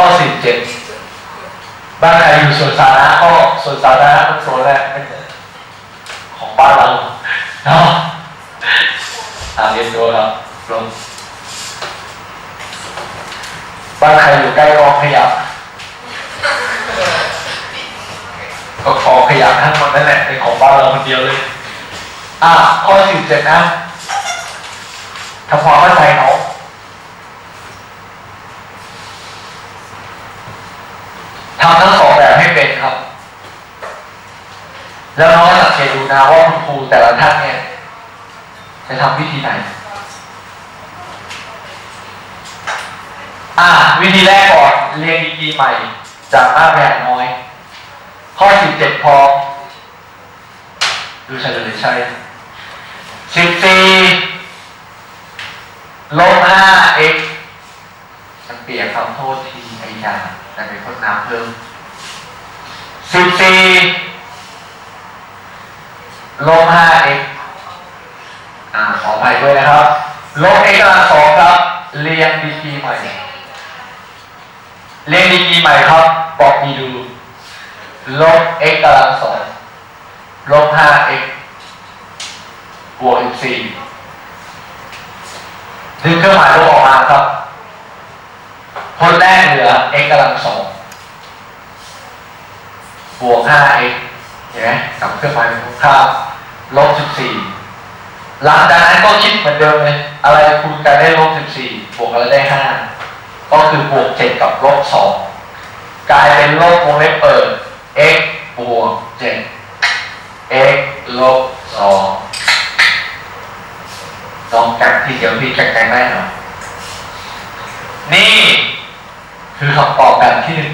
ข้อสิบเจ็ดบ้านใครอยู่ส่วนสาธารณะก็ส่วนสาธารณะมันส่วนแรกของบ้านเราเนาะอ่าเรียนตัวครับลงบ้านใครอยู่ใกล้กองขยะก็ขอขยะทั้งหมดนั่นแหละเป็นของบ้านเราคนเดียวเลยอะข้อสิบเจ็ดนะทำความเข้าใจเนา ทำทั้งสองแบบให้เป็นครับ แล้วน้องสังเกตดูนะว่าคุณครูแต่ละท่านเนี่ย จะทำวิธีไหน อะวิธีแรกก่อน เรียนดีๆใหม่ จากมากไปหาน้อย ข้อสิบเจ็ดพอ ดูเฉลยใช่สิบสี่ลบห้า x เปียกคำโทษทีไอยาแต่เป็นคนน้ำเพิ่มสิบสี่ลบห้า x อ่าขออภัยด้วยนะครับลบ x กำลังสองครับ เรียงดีกีใหม่ เรียงดีกีใหม่ครับ บอกมีดูลบ x กำลังสองลบห้า x บวกอีกสี่ดึงเครื่องหมายลบออกมาครับ ผลแรกเหลือ x กำลังสองบวก 5x เห็นไหมกับเครื่องหมายตรงข้าลบ 14 หลังจากนั้นก็คิดเหมือนเดิมเลย อะไรคูณกันได้ลบ 14 บวกอะไรได้ 5 ก็คือบวก 7 กับลบ 2 กลายเป็นลบวงเล็บเปิด x บวก 7 x ลบ 2 ลองกันที่เดียวพี่แกงได้หน่อยนี่ คือคำตอบแบบที่หนึ่ง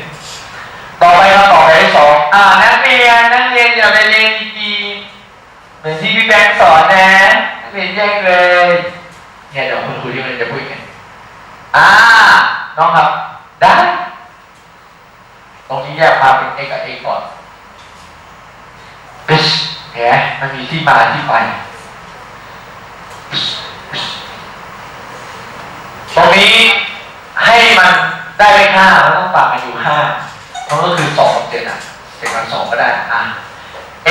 ต่อไปคำตอบแบบที่สองอ่านักเรียนนักเรียนอย่าไปเรียนดีๆเหมือนที่พี่แบงค์สอนนะนักเรียนแย่งเลยเนี่ยเดี๋ยวคุณครูที่มันจะพูดกันอ่าน้องครับได้ตรงนี้แยกมาเป็น x กับ x ก่อนปิชเห็นไหมมันมีที่มาที่ไปตรงนี้ให้มันได้เลขห้ามันต้อง ฝากกันอยู่ห้ามันก็คือสองกับเจ็ดอะเจ็ดกับสองก็ได้อะ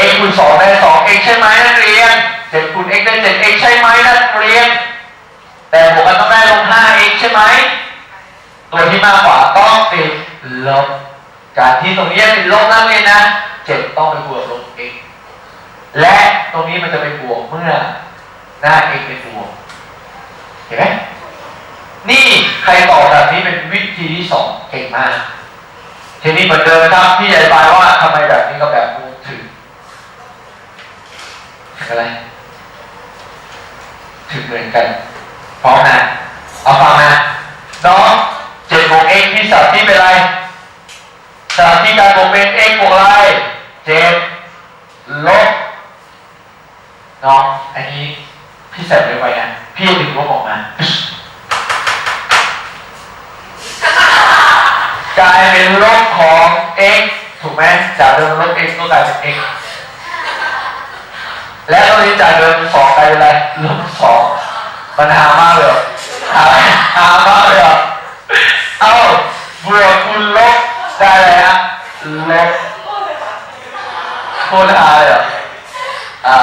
x คูณสองได้สอง x ใช่ไหมนักเรียนเจ็ดคูณ x ได้เจ็ด x ใช่ไหมนักเรียน แต่บวกกันต้องได้ลบห้า x ใช่ไหมตัวที่มากกว่าต้องติดลบการที่ตรงนี้ติดลบนักเรียนนะเจ็ดต้องไปบวกลบ x และตรงนี้มันจะไปบวกเมื่อหน้า x เป็นบวกเห็นไหมนี่ใครตอบแบบนี้เป็นวิธีที่สองเก่งมาก ทีนี้เหมือนเดิมครับพี่อธิบายว่าทำไมแบบนี้กับแบบนู้นถึงถึงอะไร ถึงเหมือนกันพร้อมนะเอาฟังนะน้องเจ็ดบวก x ที่สับที่เป็นอะไรสับที่การบวกเป็น x บวกอะไรเจ็ดลบน้องอันนี้พี่ใส่ไว้ไว้นะพี่ดึงลบออกมา กลายเป็นลบของ x ถูกไหมจากเดิมลบ x ก็กลายเป็น x และตรงนี้จากเดิมสองกลายเป็นอะไรลบสองมันหามากเลยหาหามากเลยเอ้าบวกคูณลบได้อะไรฮะลบโคตรหาเลยอ่า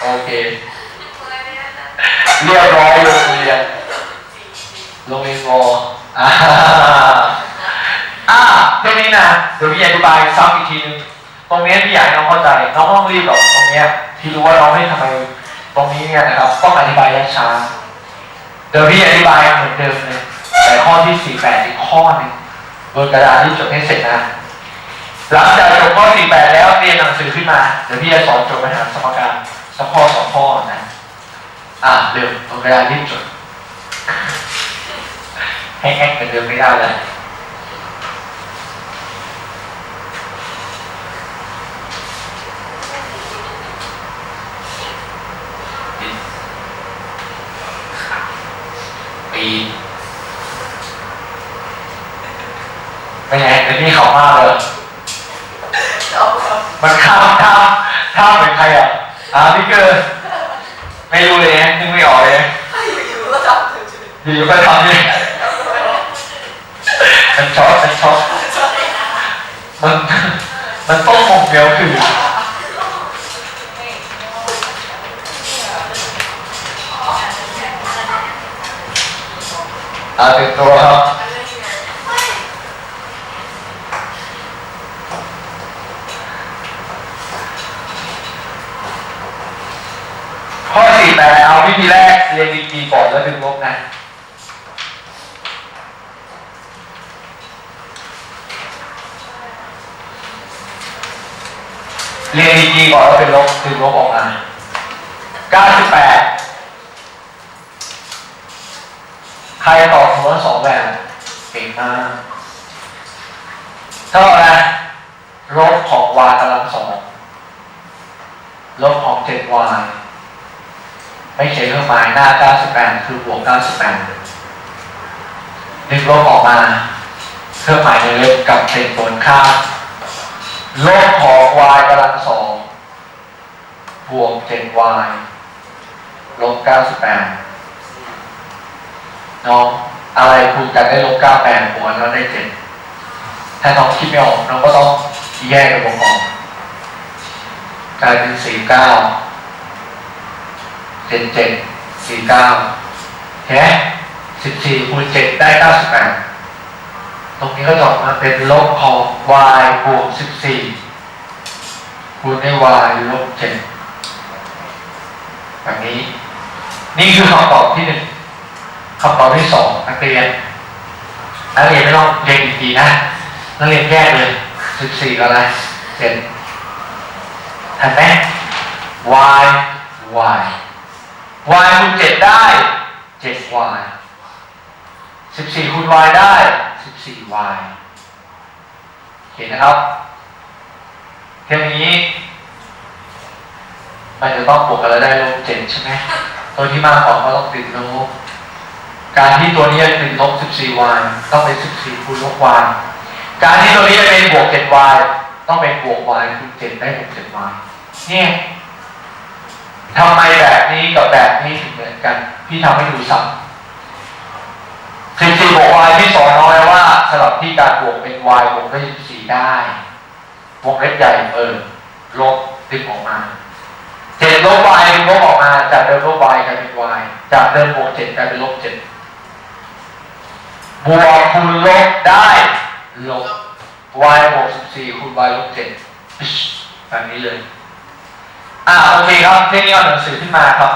โอเคเรียบร้อยโรงเรียนโรงเรียนงออ่า เดี๋ยวพี่อธิบายซ้ำอีกทีนึงตรงนี้พี่อยากให้น้องเข้าใจ น้องต้องรีบหรอกตรงเนี้ยพี่รู้ว่าน้องไม่ทำไมตรงนี้เนี่ยนะครับต้องอธิบายช้าเดี๋ยวพี่อธิบายเหมือนเดิมเลยแต่ข้อที่สี่แปดอีกข้อหนึ่งบนกระดาษที่จดให้เสร็จนะหลังจากจบข้อสี่แปดแล้วเรียนหนังสือขึ้นมาเดี๋ยวพี่จะสอนจบปัญหาสมการสักข้อสองข้อนะอ่าเร็วตรงเวลารีบจดให้แอคเหมือนเดิมไม่ได้เลย ปีไม่ไงแต่นี่เขามากเลยมันข้ามข้ามข้ามเป็นใครอะอ่าพี่เกอร์ไม่รู้เลยนึกไม่ออกเลยอยู่ๆก็ทำนี่มันช็อตมันช็อตมันมันต้องมองเดียวคือ เอาเต็มตัวครับข้อสี่แปดเอาวิธีแรกเรียนดีๆก่อนแล้วดึงลบนะเรียนดีๆก่อนแล้วเป็นลบดึงลบออกมา98 ใครตอบหัวสองแบบเก่งมากเท่าไรลบของ y กำลังสองลบของ 7y ไม่ใช่เครื่องหมายหน้า 98 คือบวก 98ดึงลบออกมาเครื่องหมายในเล็บกับเป็นผลค่าลบของ y กำลังสองบวก 7y ลบ 98 น้องอะไรคูณกันได้ลบ98บวกแล้วได้7ถ้าน้องคิดไม่ออกน้องก็ต้องแยกกันออกกลายเป็น49เก้าเจ็ดเจ็ดสี่เก้าเห็นไหมสิบสี่คูณเจ็ดได้เก้าสิบแปดตรงนี้ก็จะออกมาเป็นลบของ y บวกสิบสี่คูณด้วย y ลบเจ็ดแบบนี้ นี่คือคำตอบที่หนึ่ง คำตอบที่สองนักเรียนนักเรียนไม่ต้องเรียนอีกทีนะนักเรียนแยกเลยสิบสี่กับอะไรเจ็ดทันไหม y y y คูณเจ็ดได้เจ็ด y สิบสี่คูณ y ได้สิบสี่ y เห็นนะครับเท่านี้มันจะต้องบวกกันแล้วได้ลบเจ็ดใช่ไหมตัวที่มากกว่าก็ต้องติดลบ การที่ตัวนี้จะติดลบสิบสี่ y ต้องเป็นสิบสี่คูณลบ y การที่ตัวนี้เป็นบวกเจ็ด y ต้องเป็นบวก y คูณเจ็ดได้บวกเจ็ด y เนี่ยทำไมแบบนี้กับแบบนี้ถึงเหมือนกัน พี่ทำให้ดูซ้ำสิบสี่บวก y ที่สอนน้อยว่าสลับที่การบวกเป็น y บวกด้วยสิบสี่ได้วงเล็บใหญ่เออลบดึงออกมาเจ็ดลบ y ดึงลบออกมาจากเดิมลบ y กลายเป็น y จากเดิมบวกเจ็ดกลายเป็นลบเจ็ด บวกคูณลบได้ลบ y บวกสิบสี่คูณ y ลบเจ็ดแบบนี้เลย อ่าโอเคครับเที่นี้เอาหนังสือขึ้นมาครับ